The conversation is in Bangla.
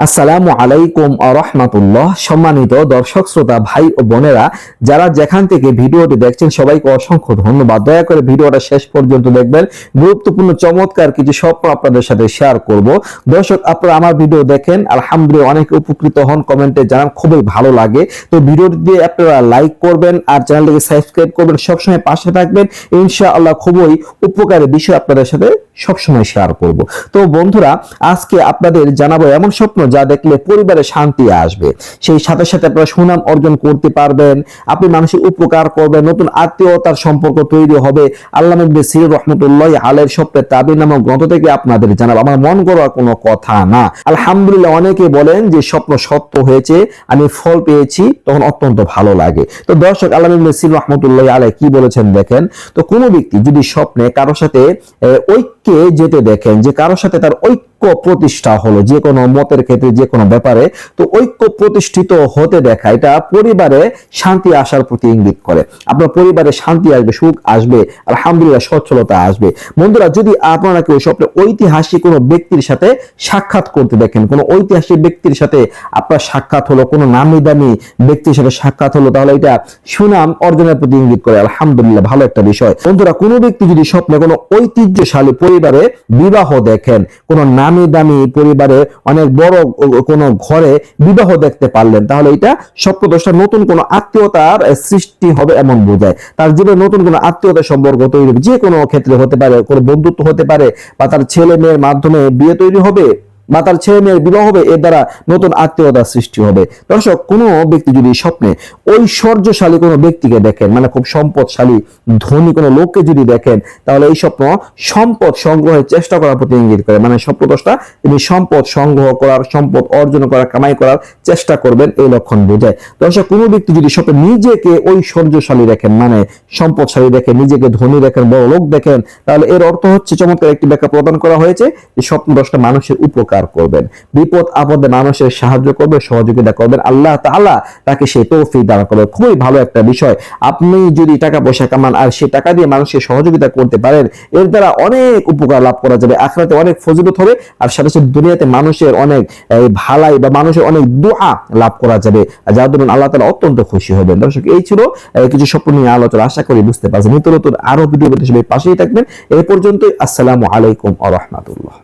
আসসালামু আলাইকুম রহমাতুল্লাহ। সম্মানিত দর্শক, শ্রোতা, ভাই ও বোনেরা, যারা যেখান থেকে ভিডিওটি দেখছেন, সবাইকে অসংখ্য ধন্যবাদ। দয়া করে ভিডিওটা শেষ পর্যন্ত দেখবেন। গুরুত্বপূর্ণ, চমৎকার কিছু স্বপ্ন আপনাদের সাথে শেয়ার করব। দর্শক, আপনারা আমার ভিডিও দেখেন, আলহামদুলিল্লাহ অনেক উপকৃত হন কমেন্টে জানান, খুবই ভালো লাগে। তো ভিডিওটি দিয়ে আপনারা লাইক করবেন আর চ্যানেলটিকে সাবস্ক্রাইব করবেন, সবসময় পাশে থাকবেন। ইনশাআল্লাহ খুবই উপকারী বিষয় আপনাদের সাথে সবসময় শেয়ার করব। তো বন্ধুরা, আজকে আপনাদের জানাব এমন স্বপ্ন যা দেখলে পরিবারে শান্তি আসবে। সেই সাথে সাথে আপনারা সুনাম অর্জন করতে পারবেন। আপনি মানুষের উপকার করবেন। নতুন আত্মীয়তার সম্পর্ক তৈরি হবে। আল্লাহ সির রহমতুল্লাহ আলের স্বপ্নের তাবির নামক গ্রন্থ থেকে আপনাদের জানাব আমার মন গড়া কোনো কথা না। আলহামদুলিল্লাহ অনেকে বলেন যে স্বপ্ন সত্য হয়েছে, আমি ফল পেয়েছি, তখন অত্যন্ত ভালো লাগে। তো দর্শক, আল্লাহ সির রহমতুল্লাহ আলাই কি বলেছেন দেখেন? তো কোনো ব্যক্তি যদি স্বপ্নে কারোর সাথে ঐক্যে যেতে দেখেন, যে কারোর সাথে তার ঐক্য প্রতিষ্ঠা হলো, যে কোনো মতের ক্ষেত্রে যে কোনো ব্যাপারে তো ঐক্য প্রতিষ্ঠিত হতে দেখা, এটা পরিবারে শান্তি আসার প্রতি ইঙ্গিত করে। আপনার পরিবারে শান্তি আসবে, সুখ আসবে, আলহামদুলিল্লাহ সচ্ছলতা আসবে। বন্ধুরা, যদি আপনারা কেউ স্বপ্নে ঐতিহাসিক কোনো ব্যক্তির সাথে সাক্ষাৎ করতে দেখেন, কোনো ঐতিহাসিক ব্যক্তির সাথে আপনার সাক্ষাৎ হলো, কোনো নামি দামি ব্যক্তির সাথে সাক্ষাৎ হলো, তাহলে এটা সুনাম অর্জনের প্রতি ইঙ্গিত করে। আলহামদুলিল্লাহ, ভালো একটা বিষয়। বন্ধুরা, কোনো ব্যক্তি যদি স্বপ্নে কোনো ঐতিহ্যশালী পরিবারে বিবাহ দেখেন, কোনো নামি দামি পরিবারে অনেক বড় কোনো ঘরে বিবাহ দেখতে পারলেন, তাহলে এটা স্বপ্নদোষটা নতুন কোনো আত্মীয়তার সৃষ্টি হবে এমন বোঝায়। তার জীবনে নতুন কোনো আত্মীয়তার সম্পর্ক তৈরি হবে, যে কোনো ক্ষেত্রে হতে পারে, কোনো বন্ধুত্ব হতে পারে, বা তার ছেলে মেয়ের মাধ্যমে বিয়ে তৈরি হবে। বা তার ছেলে মেয়ের বিবাহ হবে, এর দ্বারা নতুন আত্মীয়তার সৃষ্টি হবে। দর্শক, কোনো ব্যক্তি যদি স্বপ্নে ঐশ্বর্যশালী কোনো ব্যক্তিকে দেখেন মানে খুব সম্পদশালী, ধনী কোনো লোককে যদি দেখেন, তাহলে এই স্বপ্ন সম্পদ সংগ্রহের চেষ্টা করার প্রতি ইঙ্গিত করে। মানে স্বপ্নদোষটা তিনি সম্পদ সংগ্রহ করার, সম্পদ অর্জন করার, কামাই করার চেষ্টা করবেন এই লক্ষণ বোঝায়। দর্শক, কোনো ব্যক্তি যদি স্বপ্নে নিজেকে ঐশ্বর্যশালী দেখেন মানে সম্পদশালী দেখেন, নিজেকে ধনী দেখেন বড় লোক দেখেন, তাহলে এর অর্থ হচ্ছে চমৎকার একটি ব্যাখ্যা প্রদান করা হয়েছে যে স্বপ্ন দশটা মানুষের উপকার করবেন। বিপদ আপদে মানুষের সাহায্য করবে, সহযোগিতা করবেন। আল্লাহ তাআলা তাকে সেই তৌফিক দান করবে খুবই ভালো একটা বিষয়। আপনি যদি টাকা পয়সা কামান আর সেই টাকা দিয়ে মানুষের সহযোগিতা করতে পারেন, এর দ্বারা অনেক উপকার লাভ করা যাবে। আখরাতে অনেক ফজিলত হবে আর সাথে সাথে দুনিয়াতে মানুষের অনেক ভালাই বা মানুষের অনেক দোয়া লাভ করা যাবে। যার দরুন আল্লাহ তাআলা অত্যন্ত খুশি হবেন। দর্শক, এই ছিল কিছু স্বপ্ন নিয়ে আলোচনা। আশা করি বুঝতে পারছেন। নিত্য নতুন আরও ভিডিও পেতে সবাই পাশেই থাকবেন। এই পর্যন্তই। আসসালামু আলাইকুম আ রহমাতুল্লাহ।